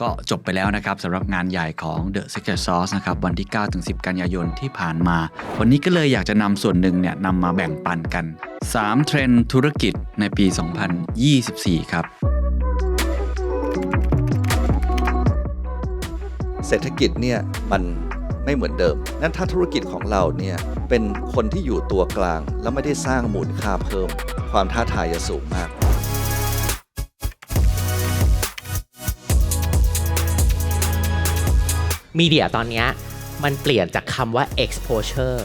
ก็จบไปแล้วนะครับสำหรับงานใหญ่ของ The Secret Sauce นะครับวันที่ 9-10 กันยายนที่ผ่านมา วันนี้ก็เลยอยากจะนำส่วนหนึ่งเนี่ยนำมาแบ่งปันกัน 3 เทรนด์ธุรกิจในปี 2024 ครับ เศรษฐกิจเนี่ยมันไม่เหมือนเดิม นั้นถ้าธุรกิจของเราเนี่ยเป็นคนที่อยู่ตัวกลาง แล้วไม่ได้สร้างมูลค่าเพิ่ม ความท้าทายจะสูงมาก มีเดียตอนนี้มันเปลี่ยนจากคำว่า exposure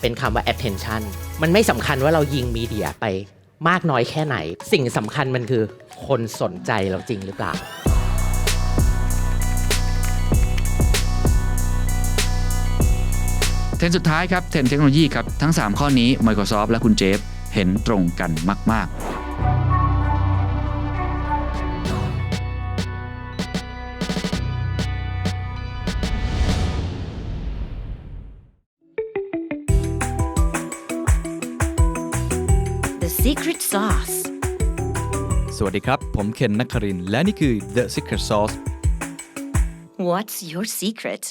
เป็นคำว่า attention มันไม่สำคัญว่าเรายิงมีเดียไปมากน้อยแค่ไหน สิ่งสำคัญมันคือคนสนใจเราจริงหรือเปล่า เทรนด์สุดท้ายครับ เทรนด์เทคโนโลยีครับ ทั้ง 3 ข้อนี้ Microsoft และคุณเจฟ เห็นตรงกันมาก ๆ วัสดีครับ ผมเคนนักครินทร์และนี่คือ The Secret Sauce What's your secret?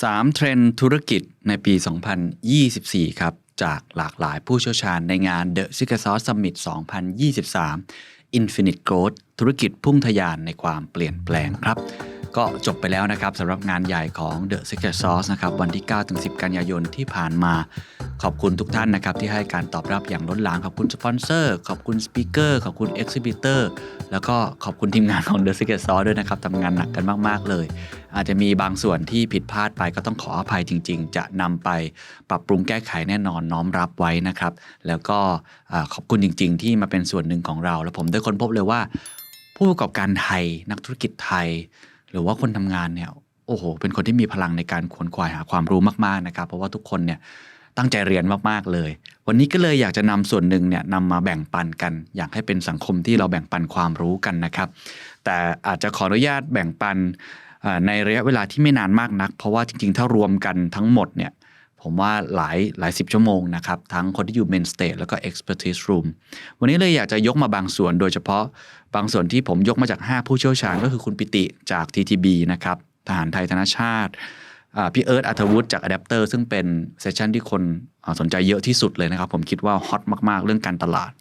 3 เทรนด์ธุรกิจในปี 2024 ครับ จากหลากหลายผู้เชี่ยวชาญในงาน The Secret Sauce Summit 2023 Infinite Growth ธุรกิจพุ่งทะยานในความเปลี่ยนแปลงครับ ก็จบไปแล้วนะครับสำหรับงานใหญ่ของ The Secret Sauce นะครับวันที่9-10 กันยายนที่ผ่านมา ขอบคุณทุกท่านนะครับที่ให้การตอบรับอย่างล้นหลามขอบคุณสปอนเซอร์ ขอบคุณสปีกเกอร์ขอบคุณเอ็กซิบิเตอร์แล้วก็ขอบคุณทีมงานของ The Secret Sauce ด้วยนะครับทำงานหนักกันมาก ๆ เลย อาจจะมีบางส่วนที่ผิดพลาดไปก็ต้องขออภัยจริง ๆ จะนำไปปรับปรุงแก้ไขแน่นอนน้อมรับไว้นะครับแล้วก็ขอบคุณจริง ๆ ที่มาเป็นส่วนหนึ่งของเรา แล้วผมได้ค้นพบเลยว่าผู้ประกอบการไทยนักธุรกิจไทย หรือว่าคนทำงานเนี่ยโอ้โห เป็นคนที่มีพลังในการขวนขวายหาความรู้มากๆนะครับ เพราะว่าทุกคนเนี่ยตั้งใจเรียนมากๆเลย วันนี้ก็เลยอยากจะนำส่วนหนึ่งเนี่ยนำมาแบ่งปันกัน อยากให้เป็นสังคมที่เราแบ่งปันความรู้กันนะครับ แต่อาจจะขออนุญาตแบ่งปันในระยะเวลาที่ไม่นานมากนัก เพราะว่าจริงๆ ถ้ารวมกันทั้งหมดเนี่ย ผมว่าหลายหลายสิบชั่วโมงนะครับ ทั้งคนที่อยู่ main stage แล้วก็ expertise room วันนี้เลยอยากจะยกมาบางส่วนโดยเฉพาะบางส่วนที่ผมยกมาจาก 5 ผู้เชี่ยวชาญก็คือคุณปิติจาก TTB นะครับทหารไทยธนชาติพี่เอิร์ธอัธวุฒิจาก Adapter ซึ่งเป็นเซสชันที่คนสนใจเยอะที่สุดเลยนะครับ ผมคิดว่าฮอตมาก ๆ เรื่องการตลาด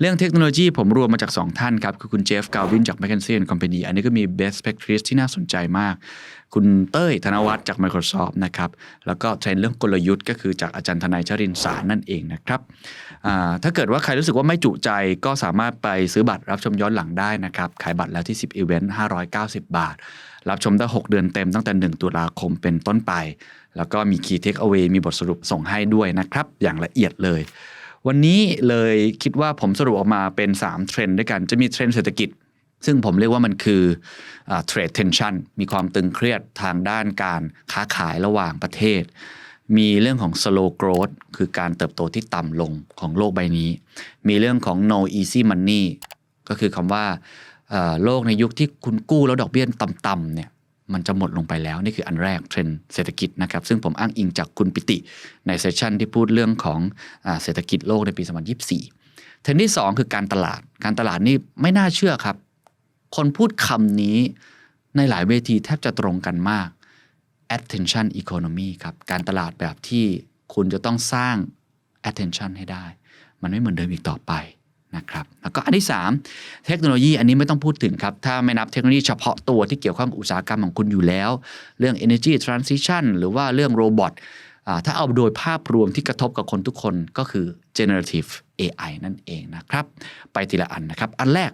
เรื่องเทคโนโลยีผมรวมมาจาก 2 ท่านครับ คือคุณเจฟกาวินจาก m c k เคนซี่ Company อันนี้ก็มี best practice ที่น่าสนใจมาก คุณเต้ยธนวัฒน์จาก Microsoft นะครับ แล้วก็เทรนเรื่องกลยุทธ์ก็คือจากอาจารย์ทนายชรินสารนั่นเองนะครับ ถ้าเกิดว่าใครรู้สึกว่าไม่จุใจก็สามารถไปซื้อบัตรรับชมย้อนหลังได้นะครับ ขายบัตรแล้วที่ 10 Event 590 บาท รับชมได้ 6 เดือนเต็มตั้งแต่ 1 ตุลาคมเป็นต้นไป แล้วก็มี Key Takeaway มีบทสรุปส่งให้ด้วยนะครับ อย่างละเอียดเลย วันนี้เลยคิดว่าผมสรุปออกมาเป็น 3 เทรนด์ด้วยกัน จะมีเทรนด์เศรษฐกิจ ซึ่งผมเรียกว่ามันคือเทรดเทนชันมีความตึงเครียดทางด้านการค้าขายระหว่างประเทศ มีเรื่องของ slow growth คือการเติบโตที่ต่ำลงของโลกใบนี้ มีเรื่องของ no easy money ก็คือคำว่าโลกในยุคที่คุณกู้แล้วดอกเบี้ยต่ำๆเนี่ย มันจะหมดลงไปแล้ว นี่คืออันแรกเทรนเศรษฐกิจนะครับซึ่งผมอ้างอิงจากคุณปิติในเซสชันที่พูดเรื่องของอเศรษฐกิจโลกในปี 2024 เทรนที่ 2 คือการตลาดการตลาดนี่ไม่น่าเชื่อครับ คนพูดคำนี้ในหลายเวทีแทบจะตรงกันมาก attention economy ครับการตลาดแบบที่คุณจะต้องสร้าง attention ให้ได้ มันไม่เหมือนเดิมอีกต่อไป นะครับแล้วก็อันที่ 3 เทคโนโลยีอันนี้ไม่ต้องพูดถึงครับ ถ้าไม่นับเทคโนโลยีเฉพาะตัวที่เกี่ยวข้องกับอุตสาหกรรมของคุณอยู่แล้ว เรื่อง energy transition หรือว่าเรื่องโรบอทถ้าเอาโดยภาพรวมที่กระทบกับคนทุกคนก็คือ generative AI นั่นเองนะครับ ไปทีละอันนะครับ อันแรก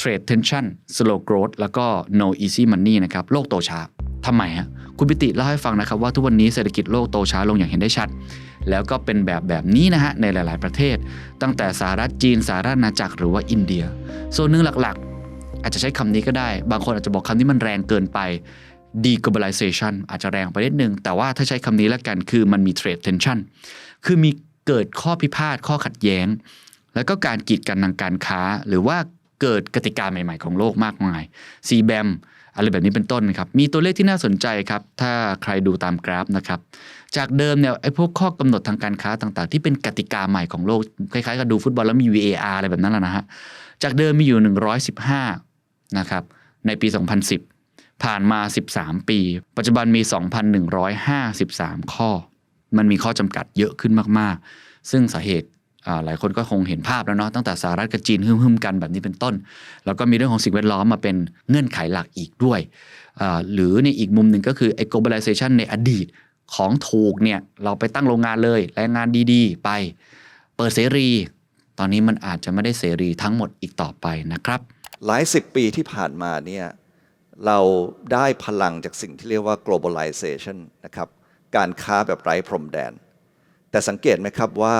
trade tension slow growth แล้วก็ no easy money นะครับ โลกโตช้า ทำไมฮะคุณปิติเล่าให้ฟังนะครับว่าทุกวันนี้เศรษฐกิจโลกโตช้าลงอย่างเห็นได้ชัด แล้วก็เป็นแบบแบบนี้นะฮะในหลาย ๆ ประเทศ ตั้งแต่สหรัฐจีนสหราชอาณาจักรหรือว่าอินเดีย ส่วนหนึ่งหลัก ๆ อาจจะใช้คำนี้ก็ได้ บางคนอาจจะบอกคำนี้มันแรงเกินไป deglobalization อาจจะแรงไปนิดนึง แต่ว่าถ้าใช้คำนี้แล้วกันคือมันมี trade tension คือมีเกิดข้อพิพาทข้อขัดแย้ง แล้วก็การกีดกันทางการค้า หรือว่าเกิดกติกาใหม่ ๆ ของโลกมากมาย CBAM อะไรแบบนี้เป็นต้นนะครับ มีตัวเลขที่น่าสนใจครับ ถ้าใครดูตามกราฟนะครับ จากเดิมเนี่ยไอ้พวกข้อกำหนดทางการค้าต่างๆ ที่เป็นกติกาใหม่ของโลก คล้ายๆกับดูฟุตบอลแล้วมี VAR อะไรแบบนั้นแหละนะฮะ จากเดิมมีอยู่นะครับ ในปี 2010 ผ่านมา 13 ปี ปัจจุบันมี 2,153 ข้อ มันมีข้อจำกัดเยอะขึ้นมากๆ ซึ่งสาเหตุ หลายคนก็คงเห็นภาพแล้วเนาะตั้งแต่สหรัฐกับจีนหึ่มๆกันแบบนี้เป็นต้น แล้วก็มีเรื่องของสิ่งแวดล้อมมาเป็นเงื่อนไขหลักอีกด้วย หรือในอีกมุมหนึ่งก็คือไอ้ globalization ในอดีตของถูกเนี่ยเราไปตั้งโรงงานเลยแรงงานดีๆ ไปเปิดเสรี ตอนนี้มันอาจจะไม่ได้เสรีทั้งหมดอีกต่อไปนะครับ หลายสิบปีที่ผ่านมาเนี่ยเราได้พลังจากสิ่งที่เรียกว่า globalization นะครับการค้าแบบไร้พรมแดน แต่สังเกตไหมครับว่า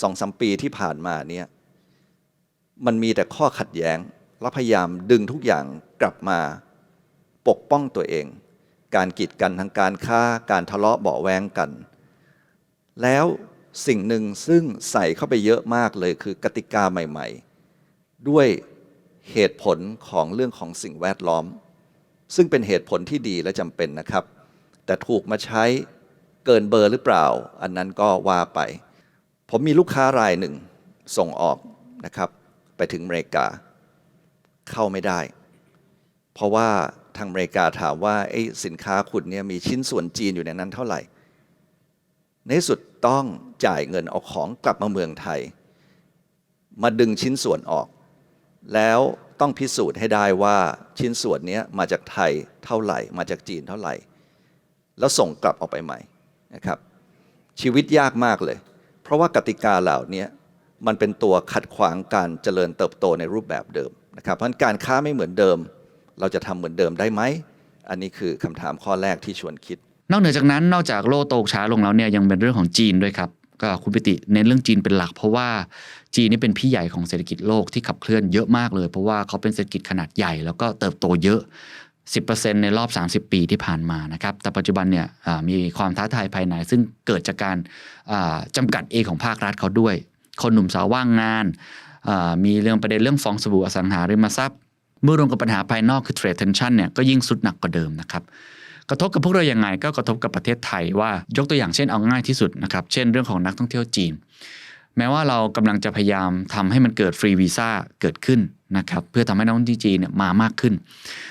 สองสมปีที่ผ่านมาเนี่ยมันมีแต่ข้อขัดแย้ง และพยายามดึงทุกอย่างกลับมา ปกป้องตัวเอง การกีดกันทางการค้าการทะเลาะเบาแวงกัน แล้วสิ่งหนึ่งซึ่งใส่เข้าไปเยอะมากเลยคือกติกาใหม่ ๆ ด้วยเหตุผลของเรื่องของสิ่งแวดล้อม ซึ่งเป็นเหตุผลที่ดีและจำเป็นนะครับ แต่ถูกมาใช้เกินเบอร์หรือเปล่า อันนั้นก็ว่าไป ผมมีลูกค้ารายหนึ่งส่งออกนะครับ ไปถึงอเมริกา เข้าไม่ได้ เพราะว่าทางอเมริกาถามว่าไอ้สินค้าคุณเนี่ยมีชิ้นส่วนจีนอยู่ในนั้นเท่าไหร่ ในสุดต้องจ่ายเงินเอาของกลับมาเมืองไทย มาดึงชิ้นส่วนออก แล้วต้องพิสูจน์ให้ได้ว่าชิ้นส่วนนี้มาจากไทยเท่าไหร่ มาจากจีนเท่าไหร่ แล้วส่งกลับออกไปใหม่นะครับ ชีวิตยากมากเลย เพราะว่ากติกาเหล่านี้มันเป็นตัวขัดขวางการเจริญเติบโตในรูปแบบเดิมนะครับ เพราะการค้าไม่เหมือนเดิม เราจะทำเหมือนเดิมได้ไหม อันนี้คือคำถามข้อแรกที่ชวนคิด นอกเหนือจากนั้นนอกจากโลโตกช้าลงแล้วเนี่ยยังเป็นเรื่องของจีนด้วยครับก็คุณปิติเน้นเรื่องจีนเป็นหลัก เพราะว่าจีนนี่เป็นพี่ใหญ่ของเศรษฐกิจโลกที่ขับเคลื่อนเยอะมากเลย เพราะว่าเขาเป็นเศรษฐกิจขนาดใหญ่แล้วก็เติบโตเยอะ 10%ในรอบ 30 ปีที่ผ่านมานะครับ แต่ปัจจุบันเนี่ยมีความท้าทายภายใน ซึ่งเกิดจากการอ่าจำกัดเองของภาครัฐเขาด้วย คนหนุ่มสาวว่างงาน มีเรื่องประเด็นเรื่องฟองสบู่อสังหาริมทรัพย์ เมื่อรวมกับปัญหาภายนอกคือ trade tension เนี่ยก็ยิ่งสุดหนักกว่าเดิมนะครับ กระทบกับพวกเราอยังไงก็กระทบกับประเทศไทยว่ายกตัวอย่างเช่นเอาง่ายที่สุดนะครับ เช่นเรื่องของนักท่องเที่ยวจีน แม้ว่าเรากำลังจะพยายามทำให้มันเกิดฟรีวีซ่าเกิดขึ้นนะครับเพื่อทำให้นักท่องเที่ยวจีนเนี่ยมามากขึ้น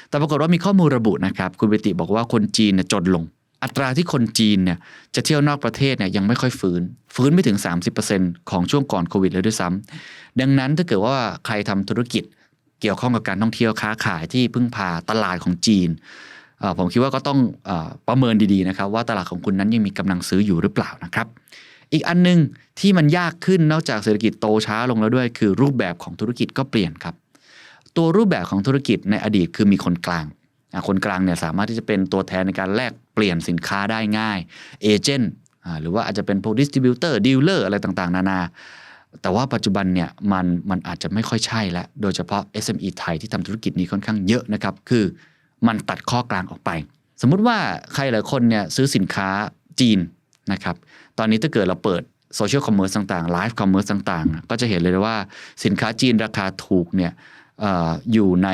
แต่ปรากฏว่ามีข้อมูลระบุนะครับ คุณเบติบอกว่าคนจีนเนี่ยจนลง อัตราที่คนจีนเนี่ยจะเที่ยวนอกประเทศเนี่ยยังไม่ค่อยฟื้น ฟื้นไม่ถึง 30%ของช่วงก่อนโควิดเลยด้วยซ้ำดังนั้นถ้าเกิดว่าใครทำธุรกิจเกี่ยวข้องกับการท่องเที่ยวค้าขายที่พึ่งพาตลาดของจีนผมคิดว่าก็ต้องอประเมินดีๆนะครับ ว่าตลาดของคุณนั้นยังมีกำลังซื้ออยู่หรือเปล่านะครับ อีกอันหนึงที่มันยากขึ้นนอกจากเศรษฐกิจโตช้าลงแล้วด้วย คือรูปแบบของธุรกิจก็เปลี่ยนครับ ตัวรูปแบบของธุรกิจในอดีตคือมีคนกลางคนกลางเนี่ยสามารถที่จะเป็นตัวแทนในการแลกเปลี่ยนสินค้าได้ง่ายเอเจนต์หรือว่าอาจจะเป็นพวกดิสติบิวเตอร์ดีลเลอร์อะไรต่างๆ นานา แต่ว่าปัจจุบันเนี่ยมันมันอาจจะไม่ค่อยใช่แล้ว โดยเฉพาะ SME ไทยที่ทำธุรกิจนี้ค่อนข้างเยอะนะครับ คือมันตัดข้อกลางออกไป สมมุติว่าใครหลายคนเนี่ยซื้อสินค้าจีน นะครับ ตอนนี้ถ้าเกิดเราเปิดโซเชียลคอมเมอร์สต่างๆไลฟ์คอมเมอร์สต่างๆ ก็จะเห็นเลยว่าสินค้าจีนราคาถูกเนี่ยอออยู่ใน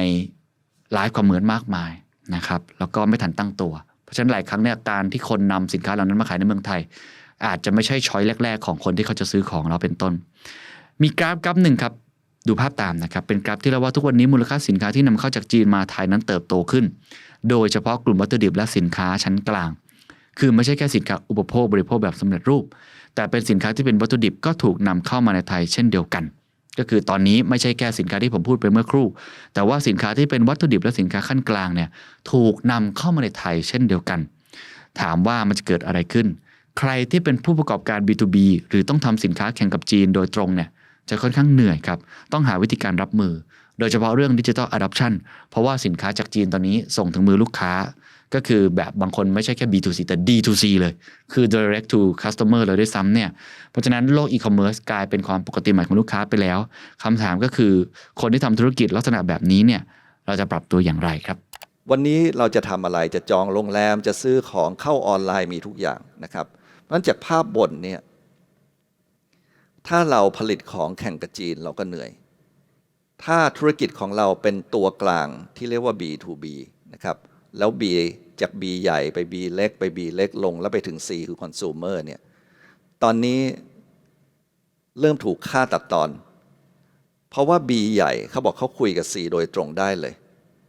ไลฟ์คอมเมอร์สมากมายนะครับ แล้วก็ไม่ทันตั้งตัว เพราะฉะนั้นหลายครั้งเนี่ยการที่คนนำสินค้าเหล่านั้นมาขายในเมืองไทย อาจจะไม่ใช่ช้อยแรก ๆ ของคนที่เขาจะซื้อของเราเป็นต้น มีกราฟกราฟหนึ่งครับดูภาพตามนะครับ เป็นกราฟที่เราว่าทุกวันนี้มูลค่าสินค้าที่นำเข้าจากจีนมาไทยนั้นเติบโตขึ้น โดยเฉพาะกลุ่มวัตถุดิบและสินค้าชั้นกลาง คือไม่ใช่แค่สินค้าอุปโภคบริโภคแบบสำเร็จรูป แต่เป็นสินค้าที่เป็นวัตถุดิบก็ถูกนำเข้ามาในไทยเช่นเดียวกัน ก็คือตอนนี้ไม่ใช่แค่สินค้าที่ผมพูดไปเมื่อครู่ แต่ว่าสินค้าที่เป็นวัตถุดิบและสินค้าขั้นกลางเนี่ยถูกนำเข้ามาในไทยเช่นเดียวกัน ถามว่ามันจะเกิดอะไรขึ้น ใครที่เป็นผู้ประกอบการ B2B หรือต้องทำสินค้าแข่งกับจีนโดยตรงเนี่ยจะค่อนข้างเหนื่อยครับ ต้องหาวิธีการรับมือ โดยเฉพาะเรื่องดิจิ t a ลอะดั t ชันเพราะว่าสินค้าจากจีนตอนนี้ส่งถึงมือลูกค้า ก็คือแบบบางคนไม่ใช่แค่ B2C แต่ D2C เลย คือ direct to customer เลยด้วยซ้ำเนี่ย เพราะฉะนั้นโลกอีคอมเมิร์ซกลายเป็นความปกติใหม่ของลูกค้าไปแล้วคำถามก็คือคนที่ทำธุรกิจลักษณะแบบนี้เนี่ยเราจะปรับตัวอย่างไรครับ วันนี้เราจะทำอะไรจะจองโรงแรมจะซื้อของเข้าออนไลน์มีทุกอย่างนะครับเพราะฉะนั้นจากภาพบนเนี่ยถ้าเราผลิตของแข่งกับจีนเราก็เหนื่อย ถ้าธุรกิจของเราเป็นตัวกลางที่เรียกว่า B2B นะครับ แล้ว B จาก B ใหญ่ไป B เล็กไป B เล็กลง แล้วไปถึง C คือ consumer เนี่ย ตอนนี้เริ่มถูกฆ่าตัดตอน เพราะว่า B ใหญ่เขาบอกเขาคุยกับ C โดยตรงได้เลย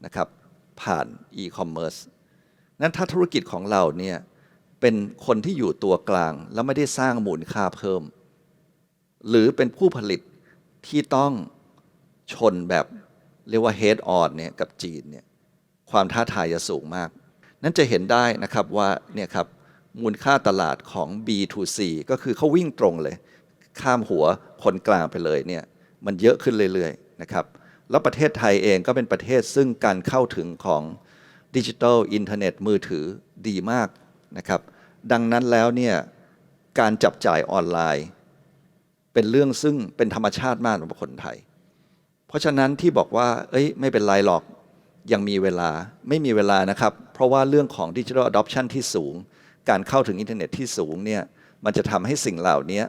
นะครับ ผ่าน e-commerce นั้นถ้าธุรกิจของเราเนี่ยเป็นคนที่อยู่ตัวกลาง แล้วไม่ได้สร้างมูลค่าเพิ่ม หรือเป็นผู้ผลิตที่ต้อง ชนแบบเรียกว่า head on เนี่ยกับจีนเนี่ยความท้าทายจะสูงมาก นั้นจะเห็นได้นะครับว่าเนี่ยครับมูลค่าตลาดของ B2C ก็คือเขาวิ่งตรงเลย ข้ามหัวคนกลางไปเลยเนี่ยมันเยอะขึ้นเรื่อยๆนะครับแล้วประเทศไทยเองก็เป็นประเทศซึ่งการเข้าถึงของดิจิทัลอินเทอร์เน็ตมือถือดีมากนะครับดังนั้นแล้วเนี่ยการจับจ่ายออนไลน์ เป็นเรื่องซึ่งเป็นธรรมชาติมากสำหรับคนไทย ราะฉะนั้นที่บอกว่า เอ้ย ไม่เป็นไรหรอก ยังมีเวลา ไม่มีเวลานะครับ เพราะว่าเรื่องของดิจิทัลอะดอปชันที่สูง การเข้าถึงอินเทอร์เน็ตที่สูงเนี่ย มันจะทำให้สิ่งเหล่านี้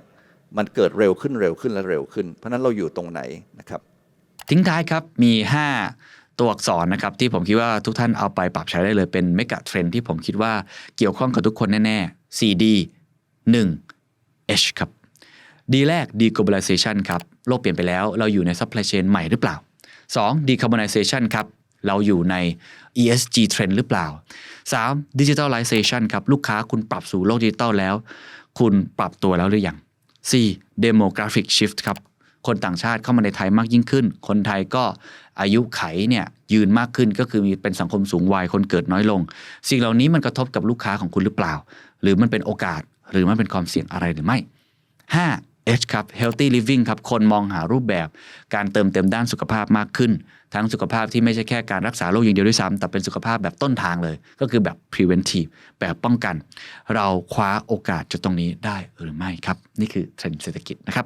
มันเกิดเร็วขึ้นเร็วขึ้นและเร็วขึ้น เพราะนั้นเราอยู่ตรงไหนนะครับ ทิ้งท้ายครับ มี 5 ตัวอักษรนะครับ ที่ผมคิดว่าทุกท่านเอาไปปรับใช้ได้เลย เป็นเมกะเทรนที่ผมคิดว่าเกี่ยวข้องกับทุกคนแน่ๆ 4D 1 H ครับ D แรก deglobalization ครับ โลกเปลี่ยนไปแล้ว เราอยู่ใน supply chain ใหม่หรือเปล่า 2. decarbonization ครับ เราอยู่ใน ESG trend หรือเปล่า 3. digitalization ครับ ลูกค้าคุณปรับสู่โลกดิจิตอลแล้ว คุณปรับตัวแล้วหรือยัง 4. demographic shift ครับ คนต่างชาติเข้ามาในไทยมากยิ่งขึ้น คนไทยก็อายุไขเนี่ยยืนมากขึ้นก็คือมีเป็นสังคมสูงวัยคนเกิดน้อยลง สิ่งเหล่านี้มันกระทบกับลูกค้าของคุณหรือเปล่า หรือมันเป็นโอกาสหรือมันเป็นความเสี่ยงอะไรหรือไม่ 5 H ครับ healthy living ครับ คนมองหารูปแบบการเติมเต็มด้านสุขภาพมากขึ้น ทั้งสุขภาพที่ไม่ใช่แค่การรักษาโรคอย่างเดียวด้วยซ้ำแต่เป็นสุขภาพแบบต้นทางเลย ก็คือแบบ preventive แบบป้องกัน เราคว้าโอกาสจุดตรงนี้ได้หรือไม่ครับ นี่คือเทรนด์เศรษฐกิจนะครับ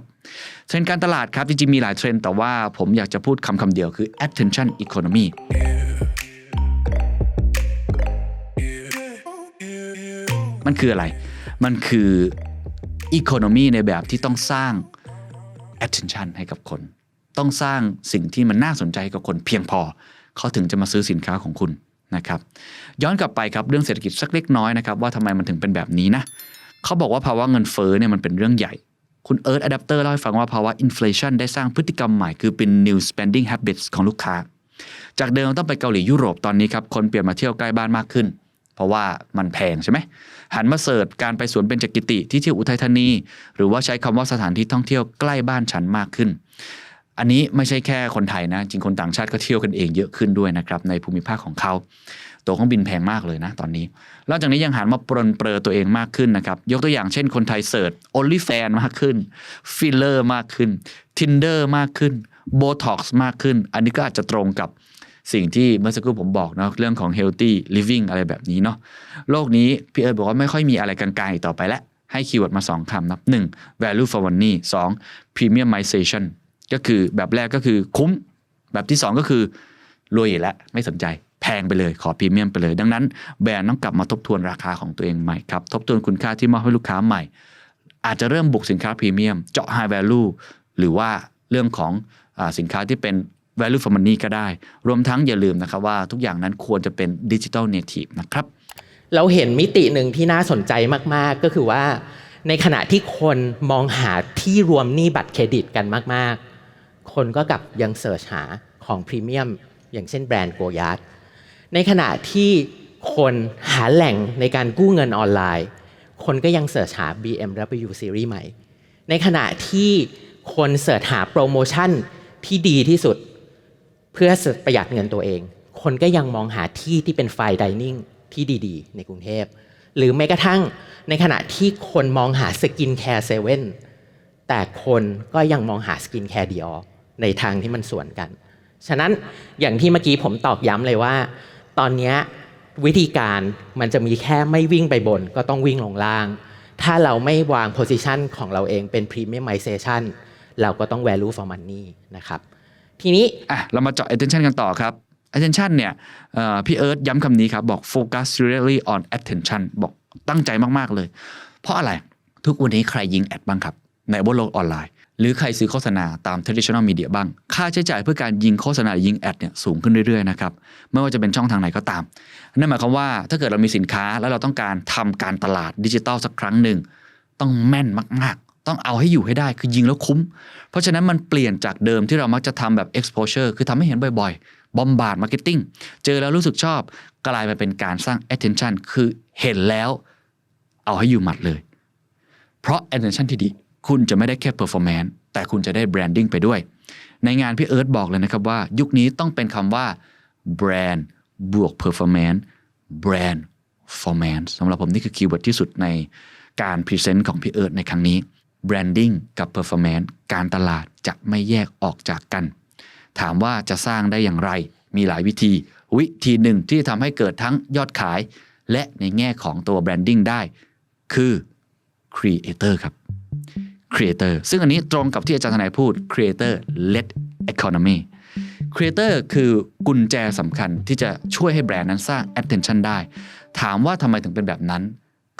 เทรนด์การตลาดครับ จริงๆ มีหลายเทรนด์แต่ว่าผมอยากจะพูดคำคำเดียวคือ attention economy มันคืออะไร มันคือ economy ในแบบที่ต้องสร้าง attention ให้กับคน ต้องสร้างสิ่งที่มันน่าสนใจให้กับคนเพียงพอ เขาถึงจะมาซื้อสินค้าของคุณนะครับย้อนกลับไปครับเรื่องเศรษฐกิจสักเล็กน้อยนะครับว่าทำไมมันถึงเป็นแบบนี้นะเขาบอกว่าภาวะเงินเฟ้อเนี่ยมันเป็นเรื่องใหญ่ คุณเอิร์ธอะแดปเตอร์เล่าให้ฟังว่าภาวะอินฟล t i o n ได้สร้างพฤติกรรมใหม่คือเป็น new spending habits ของลูกค้า จากเดิมต้องไปเกาหลียุโรปตอนนี้ครับคนเปลี่ยนมาเที่ยวใกล้บ้านมากขึ้น เพราะว่ามันแพงใช่ไหมหันมาเสิร์ชการไปสวนเบญจกิติที่เที่ยวอุทัยธานี หรือว่าใช้คำว่าสถานที่ท่องเที่ยวใกล้บ้านฉันมากขึ้น อันนี้ไม่ใช่แค่คนไทยนะ จริงคนต่างชาติก็เที่ยวกันเองเยอะขึ้นด้วยนะครับในภูมิภาคของเขาตัวเครื่องบินแพงมากเลยนะตอนนี้นอกจากนี้ยังหันมาปรนเปรอตัวเองมากขึ้นนะครับ ยกตัวอย่างเช่นคนไทยเสิร์ช OnlyFan มากขึ้นฟิลเลอร์มากขึ้น Tinder มากขึ้น Botox มากขึ้น อันนี้ก็อาจจะตรงกับ สิ่งที่เมื่อสักครู่ผมบอกเนาะเรื่องของ healthy living อะไรแบบนี้เนาะโลกนี้พี่เอิร์ธบอกว่าไม่ค่อยมีอะไรกลางๆอีกต่อไปแล้วให้คีย์เวิร์ดมา 2 คำนับ 1. value for money 2. premiumization ก็คือแบบแรกก็คือคุ้ม แบบที่ 2 ก็คือรวยแล้วไม่สนใจแพงไปเลยขอพรีเมียมไปเลย ดังนั้น แบรนด์ต้องกลับมาทบทวนราคาของตัวเองใหม่ครับ ทบทวนคุณค่าที่มอบให้ลูกค้าใหม่ อาจจะเริ่มบุกสินค้าพรีเมียม เจาะ high value หรือว่าเรื่องของอสินค้าที่เป็น value for money ก็ได้ รวมทั้งอย่าลืมนะครับว่าทุกอย่างนั้นควรจะเป็น digital native นะครับ เราเห็นมิติหนึ่งที่น่าสนใจมาก ๆ ก็คือว่า ในขณะที่คนมองหาที่รวมหนี้บัตรเครดิตกันมาก ๆ คนก็กลับยังเสิร์ชหาของพรีเมียมอย่างเช่นแบรนด์โกยาร์ดในขณะที่คนหาแหล่งในการกู้เงินออนไลน์ คนก็ยังเสิร์ชหา BMW Series ใหม่ ในขณะที่คนเสิร์ชหาโปรโมชั่นที่ดีที่สุด พื่อประหยัดเงินตัวเอง คนก็ยังมองหาที่ที่เป็นไฟดิเนิ่งที่ดีๆ ในกรุงเทพ หรือแม้กระทั่งในขณะที่คนมองหาสกินแคร์เซเว่นแต่คนก็ยังมองหาสกินแคร์ดีออในทางที่มันสวนกัน ฉะนั้นอย่างที่เมื่อกี้ผมตอกย้ำเลยว่า ตอนนี้วิธีการมันจะมีแค่ไม่วิ่งไปบน ก็ต้องวิ่งลงล่าง ถ้าเราไม่วาง position ของเราเองเป็น premiumization เราก็ต้อง value for money นะครับ ทีนี้อะเรามาเจาะ attention กันต่อครับ attention เนี่ยพี่เอิร์ธย้ำคำนี้ครับ บอก focus really on attention บอกตั้งใจมาก ๆ เลย เพราะอะไรทุกวันนี้ใครยิงแอดบ้างครับ ในบนโลกออนไลน์ หรือใครซื้อโฆษณาตาม traditional media บ้าง ค่าใช้จ่ายเพื่อการยิงโฆษณาหรือยิงแอดเนี่ยสูงขึ้นเรื่อย ๆ นะครับ ไม่ว่าจะเป็นช่องทางไหนก็ตาม นั่นหมายความว่าถ้าเกิดเรามีสินค้าแล้วเราต้องการทำการตลาดดิจิตอลสักครั้งหนึ่งต้องแม่นมาก ๆ ต้องเอาให้อยู่ให้ได้คือยิงแล้วคุ้ม เพราะฉะนั้นมันเปลี่ยนจากเดิมที่เรามักจะทำแบบ exposure คือทำให้เห็นบ่อยๆ บอมบาร์ดมาร์เก็ตติ้งเจอแล้วรู้สึกชอบ กลายมาเป็นการสร้าง attention คือเห็นแล้วเอาให้อยู่หมัดเลย เพราะ attention ที่ดี คุณจะไม่ได้แค่ performance แต่คุณจะได้ branding ไปด้วย ในงานพี่เอิร์ธบอกเลยนะครับว่า ยุคนี้ต้องเป็นคำว่า brand บวก performance brand formance สำหรับผมนี่คือคีย์เวิร์ดที่สุดในการพรีเซนต์ของพี่เอิร์ธในครั้งนี้ branding กับ performance การตลาดจะไม่แยกออกจากกัน ถามว่าจะสร้างได้อย่างไร มีหลายวิธี วิธีหนึ่งที่ทำให้เกิดทั้งยอดขาย และในแง่ของตัว branding ได้ คือ creator ครับ creator ซึ่งอันนี้ตรงกับที่อาจารย์ทนายพูด creator led economy creator คือกุญแจสำคัญที่จะช่วยให้แบรนด์นั้นสร้าง attention ได้ ถามว่าทำไมถึงเป็นแบบนั้น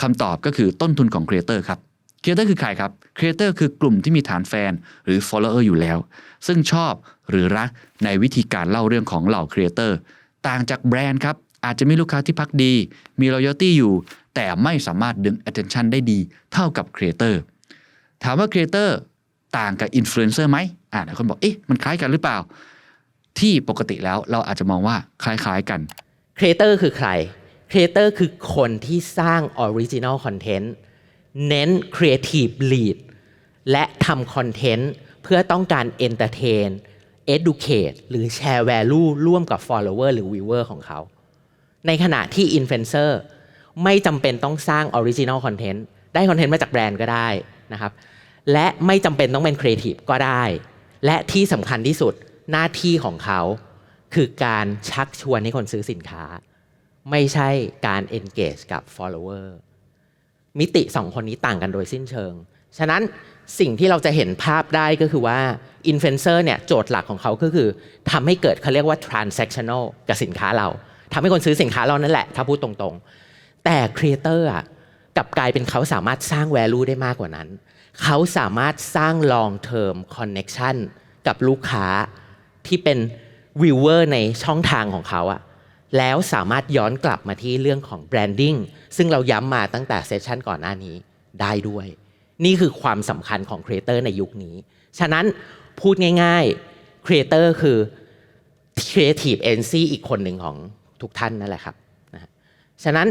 คำตอบก็คือต้นทุนของ creator ครับ creator คือใครครับ creator คือกลุ่มที่มีฐานแฟนหรือ follower อยู่แล้ว ซึ่งชอบหรือรักในวิธีการเล่าเรื่องของเหล่า creator ต่างจากแบรนด์ครับ อาจจะมีลูกค้าที่พักดี มี loyalty อยู่ แต่ไม่สามารถดึง attention ได้ดีเท่ากับ creator ถามว่า creator ต่างกับ influencer ไหมอ่าหลายคนบอกเอ๊ะมันคล้ายกันหรือเปล่า ที่ปกติแล้วเราอาจจะมองว่าคล้ายๆกันครีเอเตอร์คือใครครีเอเตอร์คือคนที่สร้างออริจิน l ลคอนเทนต์ เน้น Creative Lead และทำคอนเทนต์เพื่อต้องการ Entertain Educate หรือ Share Value ร่วมกับ Follower หรือ Viewer ของเขา ในขณะที่ Influencer ไม่จำเป็นต้องสร้าง Original Content ได้คอนเทนต์มาจากแบรนด์ก็ได้นะครับ และไม่จำเป็นต้องเป็น Creative ก็ได้ และที่สำคัญที่สุดหน้าที่ของเขาคือการชักชวนให้คนซื้อสินค้า ไม่ใช่การ engage กับ follower มิติสองคนนี้ต่างกันโดยสิ้นเชิง ฉะนั้นสิ่งที่เราจะเห็นภาพได้ก็คือว่า influencer เนี่ยโจทย์หลักของเขาก็คือทำให้เกิดเขาเรียกว่า transactional กับสินค้าเราทำให้คนซื้อสินค้าเรานั่นแหละ ถ้าพูดตรงๆ แต่ creator อะกับกลายเป็นเขาสามารถสร้าง value ได้มากกว่านั้น เขาสามารถสร้าง long term connection กับลูกค้าที่เป็น viewer ในช่องทางของเขาอะ แล้วสามารถย้อนกลับมาที่เรื่องของ branding ซึ่งเราย้ำมาตั้งแต่เซสชันก่อนหน้านี้ได้ด้วย นี่คือความสำคัญของ creator ในยุคนี้ ฉะนั้นพูดง่ายๆ creator คือ creative agency อีกคนหนึ่งของทุกท่านนั่นแหละครับนะฉะนั้น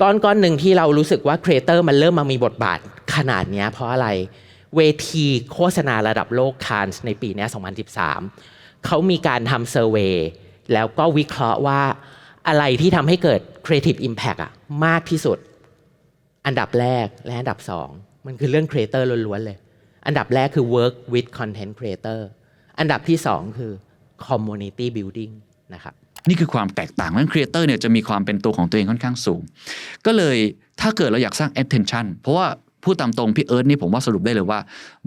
ก้อนก้อนหนึ่งที่เรารู้สึกว่า creator มันเริ่มมามีบทบาทขนาดนี้เพราะอะไรเวทีโฆษณาระดับโลกคานในปีนี้ 2013 เขามีการทำเซอร์เวยแล้วก็วิเคราะห์ว่า อะไรที่ทำให้เกิด creative impact อะมากที่สุด อันดับแรกและอันดับสองมันคือเรื่อง creator ล้วนๆเลย อันดับแรกคือ work with content creator อันดับที่สองคือ community building นะครับนี่คือความแตกต่างนั้นครีเอเตอร์เนี่ยจะมีความเป็นตัวของตัวเองค่อนข้างสูง ก็เลยถ้าเกิดเราอยากสร้าง attention เพราะว่าพูดตามตรงพี่เอิร์ธนี่ผมว่าสรุปได้เลยว่า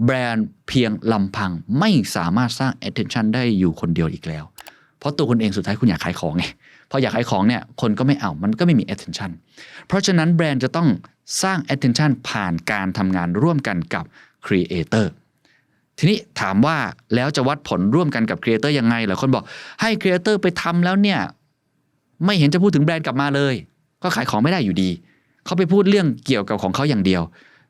แบรนด์เพียงลำพังไม่สามารถสร้าง attention ได้อยู่คนเดียวอีกแล้ว เพราะตัวคุณเองสุดท้ายคุณอยากขายของไง พออยากขายของเนี่ยคนก็ไม่เอามันก็ไม่มี attention เพราะฉะนั้นแบรนด์จะต้องสร้าง attention ผ่านการทำงานร่วมกันกับ creator ทีนี้ถามว่าแล้วจะวัดผลร่วมกันกับครีเอเตอร์ยังไงหลายคนบอกให้ครีเอเตอร์ไปทำแล้วเนี่ย ไม่เห็นจะพูดถึงแบรนด์กลับมาเลย ก็ขายของไม่ได้อยู่ดี เขาไปพูดเรื่องเกี่ยวกับของเขาอย่างเดียว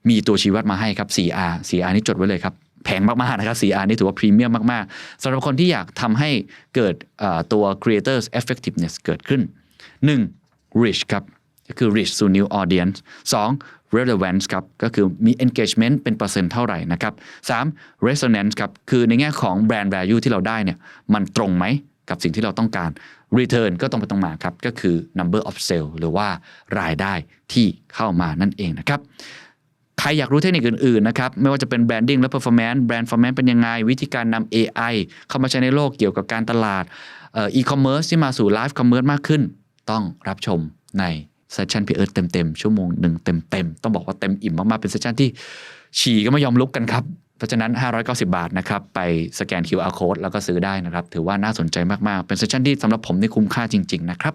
มีตัวชี้วัดมาให้ครับ 4R 4R นี่จดไว้เลยครับ แพงมากๆนะครับ 4R นี่ถือว่าพรีเมียมมากๆสำหรับคนที่อยากทำให้เกิดตัว creators effectiveness เกิดขึ้น 1. reach ครับก็คือ reach สู่ new audience 2. relevance ครับก็คือมี engagement เป็นเปอร์เซ็นต์เท่าไหร่นะครับ 3. resonance ครับคือในแง่ของ brand value ที่เราได้เนี่ยมันตรงไหมกับสิ่งที่เราต้องการ return ก็ต้องไปตรงมาครับ ก็คือ number of sale หรือว่ารายได้ที่เข้ามานั่นเองนะครับ ใครอยากรู้เทคนิคอื่นๆนะครับไม่ว่าจะเป็น branding และ performance brand performance เป็นยังไง วิธีการนำ AI เข้ามาใช้ในโลกเกี่ยวกับการตลาดเอ่อ e-commerce ที่มาสู่ live commerce มากขึ้น ต้องรับชมในเซสชันพี่เอิร์ธเต็มๆ ชั่วโมงหนึ่งเต็มๆ ต้องบอกว่าเต็มอิ่มมากๆ เป็นเซสชันที่ฉี่ก็ไม่ยอมลุกกันครับ เพราะฉะนั้น 590 บาทนะครับ ไปสแกน QR code แล้วก็ซื้อได้นะครับ ถือว่าน่าสนใจมากๆ เป็นเซสชันที่สำหรับผมนี่คุ้มค่าจริง ๆ นะครับ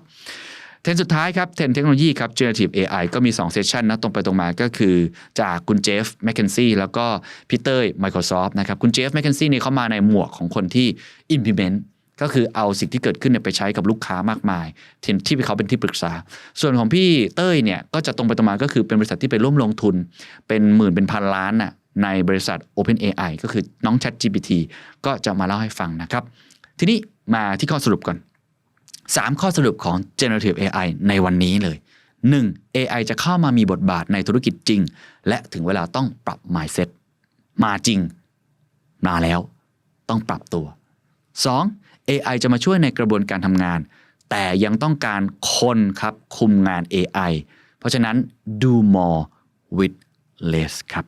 เทรนสุดท้ายครับเทรนเทคโนโลยีครับ generative AI ก็มี 2 เซสชันนะตรงไปตรงมาก็คือจากคุณเจฟแมคเคนซี่แล้วก็พีเต้ย Microsoft นะครับคุณเจฟแมคเคนซี่นี่เขามาในหมวกของคนที่ implement ก็คือเอาสิ่งที่เกิดขึ้นเนี่ยไปใช้กับลูกค้ามากมายที่ที่เขาเป็นที่ปรึกษา ส่วนของพี่เต้ยเนี่ยก็จะตรงไปตรงมาก็คือเป็นบริษัทที่ไปร่วมลงทุน เป็นหมื่นเป็นพันล้านน่ะในบริษัท OpenAI ก็คือน้อง ChatGPT ก็จะมาเล่าให้ฟังนะครับ ทีนี้มาที่ข้อสรุปก่อน 3 ข้อสรุปของ generative AI ในวันนี้เลย 1. AI จะเข้ามามีบทบาทในธุรกิจจริง และถึงเวลาต้องปรับ mindset มาจริง มาแล้ว ต้องปรับตัว 2. AI จะมาช่วยในกระบวนการทำงาน แต่ยังต้องการคนครับคุมงาน AI เพราะฉะนั้น do more with less ครับ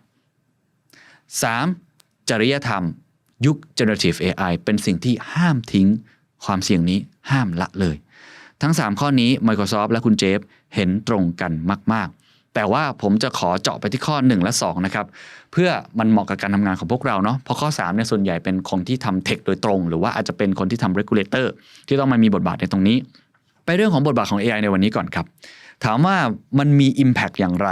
3. จริยธรรม ยุค generative AI เป็นสิ่งที่ห้ามทิ้ง ความเสี่ยงนี้ห้ามละเลย ทั้ง 3 ข้อนี้ Microsoft และคุณเจฟเห็นตรงกันมาก ๆ แต่ว่าผมจะขอเจาะไปที่ข้อ 1 และ 2 นะครับ เพื่อมันเหมาะกับการทำงานของพวกเราเนาะเพราะข้อ3เนี่ยส่วนใหญ่เป็นคนที่ทำเทคโดยตรง หรือว่าอาจจะเป็นคนที่ทำ regulator ที่ต้องมามีบทบาทในตรงนี้ ไปเรื่องของบทบาทของ AI ในวันนี้ก่อนครับถามว่ามันมี Impact อย่างไร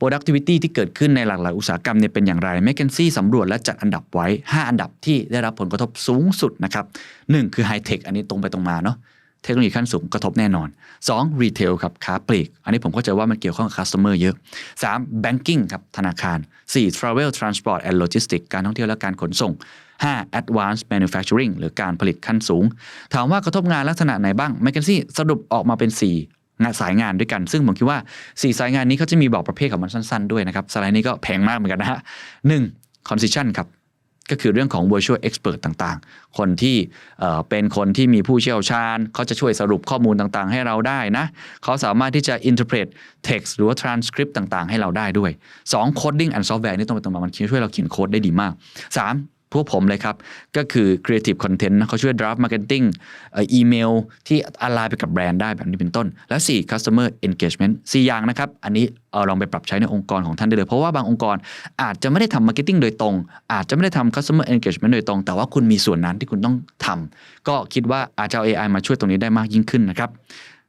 productivity ที่เกิดขึ้นในหลากหลายอุตสาหกรรมเนี่ยเป็นอย่างไร m c k เคนซี่สำรวจและจัดอันดับไว้ 5 อันดับที่ได้รับผลกระทบสูงสุดนะครับ 1 คือ High Tech อันนี้ตรงไปตรงมาเนาะเทคโนโลยีขั้นสูงกระทบแน่นอน 2. Retail ครับค้าปลีก อันนี้ผมเข้าใจว่ามันเกี่ยวข้องกับ Customer เยอะ 3. Banking ครับธนาคาร 4. Travel Transport and Logistics การท่องเที่ยวและการขนส่ง 5. Advanced Manufacturing หรือการผลิตขั้นสูง ถามว่ากระทบงานลักษณะไหนบ้าง m c k เคนซี่สรุปออกมาเป็น 4 งานสายงานด้วยกัน ซึ่งผมคิดว่า 4 สายงานนี้เขาจะมีบอกประเภทของมันสั้น ๆ ด้วยนะครับสไลด์นี้ก็แพงมากเหมือนกันนะฮะ 1. Concision ครับก็คือเรื่องของ virtual expert ต่างๆ คนที่เอ่อเป็นคนที่มีผู้เชี่ยวชาญ เขาจะช่วยสรุปข้อมูลต่างๆ ให้เราได้นะ เขาสามารถที่จะ interpret text หรือว่า transcript ต่างๆ ให้เราได้ด้วย 2. coding and software นี่ตรงไปตรงมามันช่วยเราเขียนโค้ดได้ดีมาก 3. พวกผมเลยครับ ก็คือ creative content เขาช่วย draft marketing อีเมลที่อ l ไลน์ไปกับแบรนด์ได้แบบนี้เป็นต้น และ4 customer engagement 4 อย่างนะครับ อันนี้เอาลองไปปรับใช้ในองค์กรของท่านได้เลย เพราะว่าบางองค์กรอาจจะไม่ได้ทำ marketing โดยตรง อาจจะไม่ได้ทำ customer engagement โดยตรง แต่ว่าคุณมีส่วนนั้นที่คุณต้องทำก็คิดว่าอาจจะเอา AI มาช่วยตรงนี้ได้มากยิ่งขึ้นนะครับ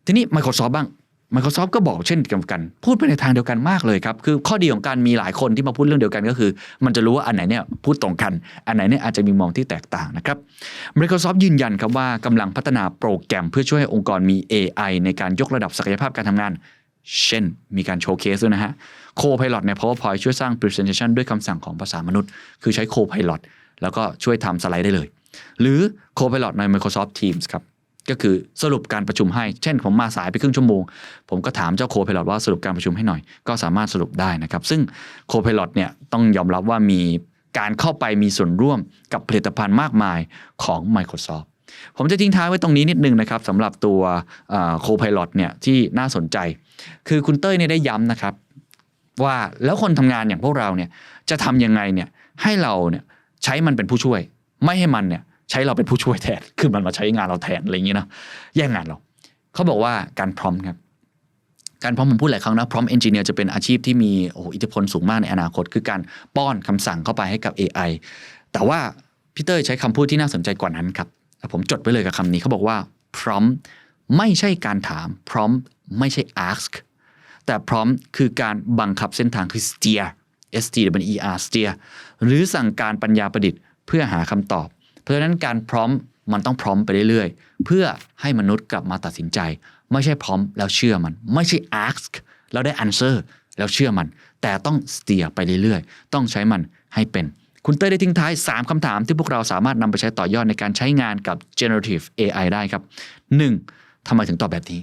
ทีนี้ Microsoft บ้าง Microsoft ก็บอกเช่นเดียวกัน พูดไปในทางเดียวกันมากเลยครับ คือข้อดีของการมีหลายคนที่มาพูดเรื่องเดียวกันก็คือ มันจะรู้ว่าอันไหนเนี่ยพูดตรงกัน อันไหนเนี่ยอาจจะมีมองที่แตกต่างนะครับ Microsoft ยืนยันครับว่ากำลังพัฒนาโปรแกรมเพื่อช่วยให้องค์กรมี AI ในการยกระดับศักยภาพการทำงาน เช่น มีการโชว์เคสด้วยนะฮะ Co-Pilot ใน PowerPoint ช่วยสร้าง Presentation ด้วยคำสั่งของภาษามนุษย์ คือใช้ Co-Pilot แล้วก็ช่วยทำสไลด์ได้เลย หรือ Co-Pilot ใน Microsoft Teams ครับ ก็คือสรุปการประชุมให้ เช่นผมมาสายไปครึ่งชั่วโมง ผมก็ถามเจ้าโคพ i l o t ว่าสรุปการประชุมให้หน่อย ก็สามารถสรุปได้นะครับ ซึ่งโคพ i l o t เนี่ยต้องยอมรับว่ามีการเข้าไปมีส่วนร่วมกับผลิตภัณฑ์มากมายของ Microsoft ผมจะทิ้งท้ายไว้ตรงนี้นิดนึงนะครับสำหรับตัวโคพ i l o t เนี่ยที่น่าสนใจ คือคุณเต้ยเนี่ยได้ย้ำนะครับ ว่าแล้วคนทำงานอย่างพวกเราเนี่ยจะทำยังไงเนี่ยให้เราเนี่ยใช้มันเป็นผู้ช่วย ไม่ให้มันเนี่ย ใช้เราเป็นผู้ช่วยแทน คือมันมาใช้งานเราแทนอะไรอย่างนี้นะแย่งงานเรา เขาบอกว่าการพร้อมครับ การพร้อมผมพูดหลายครั้งนะพร้อมเอนจิเนียร์จะเป็นอาชีพที่มีโอ้อิทธิพลสูงมากในอนาคต คือการป้อนคำสั่งเข้าไปให้กับ AI แต่ว่าพี่เตอร์ใช้คำพูดที่น่าสนใจกว่านั้นครับผมจดไว้เลยกับคำนี้เขาบอกว่าพร้อมไม่ใช่การถามพร้อมไม่ใช่ ask แต่พร้อมคือการบังคับเส้นทางคือ steer S T W E R steer หรือสั่งการปัญญาประดิษฐ์ เพื่อหาคำตอบ เพราะฉะนั้นการพร้อมมันต้องพร้อมไปเรื่อยๆ เพื่อให้มนุษย์กลับมาตัดสินใจ ไม่ใช่พร้อมแล้วเชื่อมัน ไม่ใช่ ask แล้วได้ answer แล้วเชื่อมัน แต่ต้อง steer ไปเรื่อยๆ ต้องใช้มันให้เป็น คุณเต้ได้ทิ้งท้าย 3คำถามที่พวกเราสามารถนำไปใช้ต่อยอดในการใช้งานกับ generative AI ได้ครับ 1. ทำไมถึงตอบแบบนี้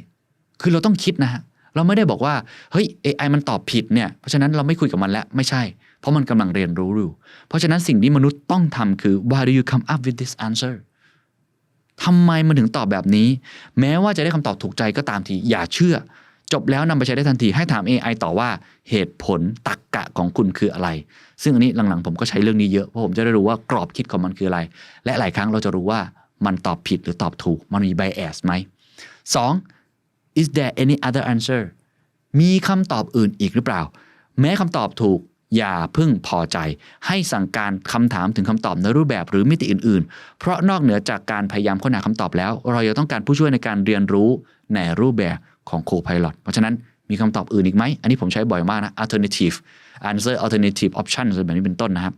คือเราต้องคิดนะฮะเราไม่ได้บอกว่าเฮ้ย AI มันตอบผิดเนี่ยเพราะฉะนั้นเราไม่คุยกับมันแล้วไม่ใช่ เพราะมันกำลังเรียนรู้อยู่ เพราะฉะนั้นสิ่งที่มนุษย์ต้องทำคือ why do you come up with this answer ทำไมมันถึงตอบแบบนี้ แม้ว่าจะได้คำตอบถูกใจก็ตามที อย่าเชื่อ จบแล้วนำไปใช้ได้ทันที ให้ถาม AI ต่อว่าเหตุผลตรกกะของคุณคืออะไร ซึ่งอันนี้หลังๆ ผมก็ใช้เรื่องนี้เยอะ เพราะผมจะได้รู้ว่ากรอบคิดของมันคืออะไร และหลายครั้งเราจะรู้ว่ามันตอบผิดหรือตอบถูก มันมี bias ไหมสอง is there any other answer มีคำตอบอื่นอีกหรือเปล่า แม้คำตอบถูก อย่าพึ่งพอใจ ให้สั่งการคำถามถึงคำตอบในรูปแบบหรือมิติอื่น ๆ เพราะนอกเหนือจากการพยายามค้นหาคำตอบแล้ว เรายังต้องการผู้ช่วยในการเรียนรู้ในรูปแบบของ Co-Pilot เพราะฉะนั้นมีคำตอบอื่นอีกไหม อันนี้ผมใช้บ่อยมากนะ alternative answer alternative option แบบนี้เป็นต้นนะครับ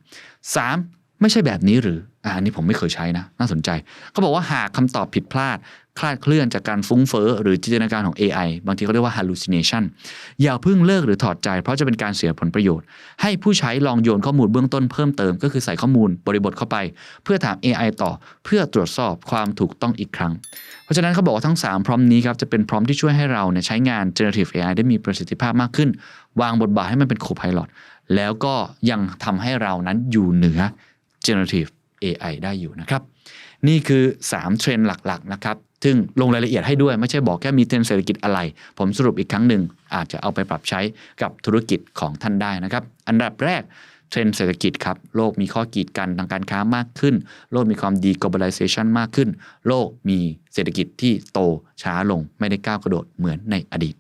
3. ไม่ใช่แบบนี้หรืออันนี้ผมไม่เคยใช้นะ น่าสนใจ เขาบอกว่าหากคำตอบผิดพลาด คลาดเคลื่อนจากการฟุ้งเฟ้อหรือจินตนาการของ AI บางทีเขาเรียกว่า hallucination อย่าเพิ่งเลิกหรือถอดใจ เพราะจะเป็นการเสียผลประโยชน์ ให้ผู้ใช้ลองโยนข้อมูลเบื้องต้นเพิ่มเติม ก็คือใส่ข้อมูลบริบทเข้าไป เพื่อถาม AI ต่อเพื่อตรวจสอบความถูกต้องอีกครั้ง เพราะฉะนั้นเขาบอกว่าทั้ง 3 พร้อมนี้ครับจะเป็นพร้อมที่ช่วยให้เราเนี่ยใช้งาน generative AI ได้มีประสิทธิภาพมากขึ้น วางบทบาทให้มันเป็น co-pilot แล้วก็ยังทำให้เรานั้นอยู่เหนือ generative AI ได้อยู่นะครับ นี่คือ 3 เทรนด์หลัก ๆ นะครับ ซึ่งลงรายละเอียดให้ด้วยไม่ใช่บอกแค่มีเทรนด์เศรษฐกิจอะไร ผมสรุปอีกครั้งหนึ่งอาจจะเอาไปปรับใช้กับธุรกิจของท่านได้นะครับ อันดับแรกเทรนด์เศรษฐกิจครับโลกมีข้อกีดกันทางการค้ามากขึ้น โลกมีความดี globalization มากขึ้น โลกมีเศรษฐกิจที่โตช้าลงไม่ได้ก้าวกระโดดเหมือนในอดีต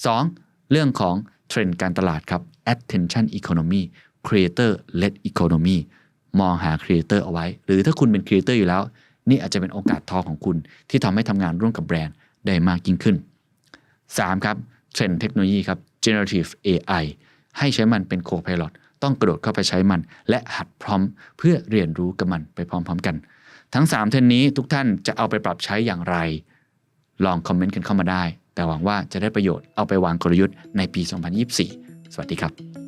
2. เรื่องของเทรนด์การตลาดครับ attention economy creator led economy มองหา creator เอาไว้ หรือถ้าคุณเป็น creator อยู่แล้ว นี่อาจจะเป็นโอกาสทองของคุณ ที่ทำให้ทำงานร่วมกับแบรนด์ได้มากยิ่งขึ้น 3. ครับเทรนด์เทคโนโลยีครับ generative AI ให้ใช้มันเป็น co-pilot ต้องกระโดดเข้าไปใช้มัน และหัดพร้อมเพื่อเรียนรู้กับมันไปพร้อมๆกัน ทั้ง 3 เทรนนี้ทุกท่านจะเอาไปปรับใช้อย่างไร ลองคอมเมนต์กันเข้ามาได้ แต่หวังว่าจะได้ประโยชน์เอาไปวางกลยุทธ์ในปี 2024 สวัสดีครับ